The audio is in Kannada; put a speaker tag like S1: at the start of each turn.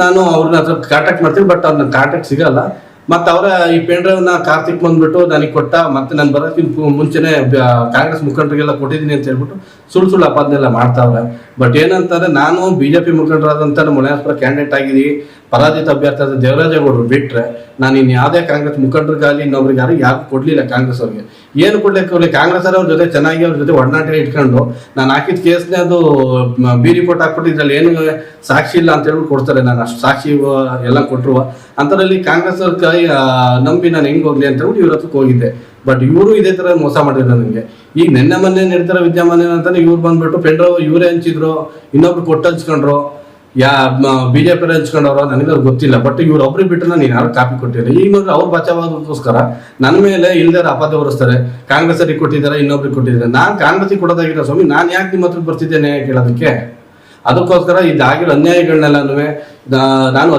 S1: ನಾನು ಅವ್ರನ್ನ ಹತ್ರ ಕಾಂಟ್ಯಾಕ್ಟ್ ಮಾಡ್ತೀನಿ ಬಟ್ ಅವ್ರನ್ನ ಕಾಂಟ್ಯಾಕ್ಟ್ ಸಿಗಲ್ಲ. ಮತ್ತೆ ಅವರ ಈ ಪೆನ್ ಡ್ರೈವ್ನ ಕಾರ್ತಿಕ್ ಬಂದ್ಬಿಟ್ಟು ನನಗೆ ಕೊಟ್ಟ, ಮತ್ತೆ ನಾನು ಬರೋಕ್ಕಿಂತ ಮುಂಚೆನೆ ಕಾಂಗ್ರೆಸ್ ಮುಖಂಡರಿಗೆಲ್ಲ ಕೊಟ್ಟಿದ್ದೀನಿ ಅಂತ ಹೇಳ್ಬಿಟ್ಟು ಸುಳ್ಳು ಸುಳ್ಳು ಅಪಾದನೆಲ್ಲ ಮಾಡ್ತಾವ್ರೆ. ಬಟ್ ಏನಂತಾರೆ ನಾನು ಬಿಜೆಪಿ ಮುಖಂಡರಾದಂಥ ನಮ್ಮ ಮುನಿಯಾಸ್ಪುರ ಕ್ಯಾಂಡಿಡೇಟ್ ಆಗಿದ್ದೀವಿ ಪರಾಜಿತ ಅಭ್ಯರ್ಥಿ ಆದ ದೇವರಾಜೇಗೌಡರು ಬಿಟ್ರೆ ನಾನು ಇನ್ನು ಯಾವುದೇ ಕಾಂಗ್ರೆಸ್ ಮುಖಂಡರಿಗಾಗಲಿ ಇನ್ನೊಬ್ರಿಗೆ ಯಾರು ಯಾರು ಕೊಡ್ಲಿಲ್ಲ ಕಾಂಗ್ರೆಸ್ ಅವ್ರಿಗೆ. ಏನು ಕೊಡ್ಲಿಕ್ಕೆ ಅವ್ರಿಗೆ ಕಾಂಗ್ರೆಸ್ ಅವ್ರ ಜೊತೆ ಚೆನ್ನಾಗಿ ಅವ್ರ ಜೊತೆ ಒಡನಾಟ ಇಟ್ಕೊಂಡು ನಾನು ಹಾಕಿದ ಕೇಸ್ನೇ ಅದು ಬಿ ರಿಪೋರ್ಟ್ ಹಾಕ್ಬಿಟ್ಟು ಇದ್ರಲ್ಲಿ ಏನು ಸಾಕ್ಷಿ ಇಲ್ಲ ಅಂತ ಹೇಳ್ಬಿಟ್ಟು ಕೊಡ್ತಾರೆ. ನಾನು ಅಷ್ಟು ಸಾಕ್ಷಿ ಎಲ್ಲ ಕೊಟ್ಟರು ಅಂಥದ್ರಲ್ಲಿ ಕಾಂಗ್ರೆಸ್ ಅವ್ರ ಕೈ ನಂಬಿ ನಾನು ಹೆಂಗೆ ಹೋಗ್ಲಿ ಅಂತ ಹೇಳ್ಬಿಟ್ಟು ಇವ್ರ ಹತ್ರಕ್ಕೆ ಹೋಗಿದ್ದೆ. ಬಟ್ ಇವರು ಇದೇ ತರ ಮೋಸ ಮಾಡಿದ್ರು ನನಗೆ. ಈಗ ನಿನ್ನೆ ಮೊನ್ನೆ ನಡೀತಾರ ವಿದ್ಯಮಾನ ಏನಂತಾನೆ ಇವ್ರು ಬಂದ್ಬಿಟ್ಟು ಪೆಂಡ್ರೋ ಇವರೇ ಹಂಚಿದ್ರು, ಇನ್ನೊಬ್ರು ಕೊಟ್ಟು ಹಂಚ್ಕೊಂಡ್ರು. ಯಾ ಬಿಜೆಪಿ ಹಂಚ್ಕೊಂಡವ್ರು, ನನಗೆ ಅದು ಗೊತ್ತಿಲ್ಲ. ಬಟ್ ಇವ್ರು ಒಬ್ರು ಬಿಟ್ಟು ನಾನು ಯಾರು ಕಾಪಿ ಕೊಟ್ಟಿಲ್ಲ. ಈಗ ನೋಡ್ರಿ, ಅವ್ರು ಬಚಾವಾಗೋಸ್ಕರ ನನ್ನ ಮೇಲೆ ಇಲ್ದಾರ ಅಪಾದ ಹೊರಿಸ್ತಾರೆ. ಕಾಂಗ್ರೆಸ್ ಕೊಟ್ಟಿದ್ದಾರೆ, ಇನ್ನೊಬ್ರಿಗೆ ಕೊಟ್ಟಿದ್ದಾರೆ. ನಾನು ಕಾಂಗ್ರೆಸ್ಗೆ ಕೊಡೋದಾಗಿರೋ ಸ್ವಾಮಿ, ನಾನು ಯಾಕೆ ನಿಮ್ಮ ಹತ್ರ ಬರ್ತಿದ್ದೇನೆ ಕೇಳೋದಕ್ಕೆ? ಅದಕ್ಕೋಸ್ಕರ ಇದಾಗಿರೋ ಅನ್ಯಾಯಗಳನ್ನೆಲ್ಲ ನಾನು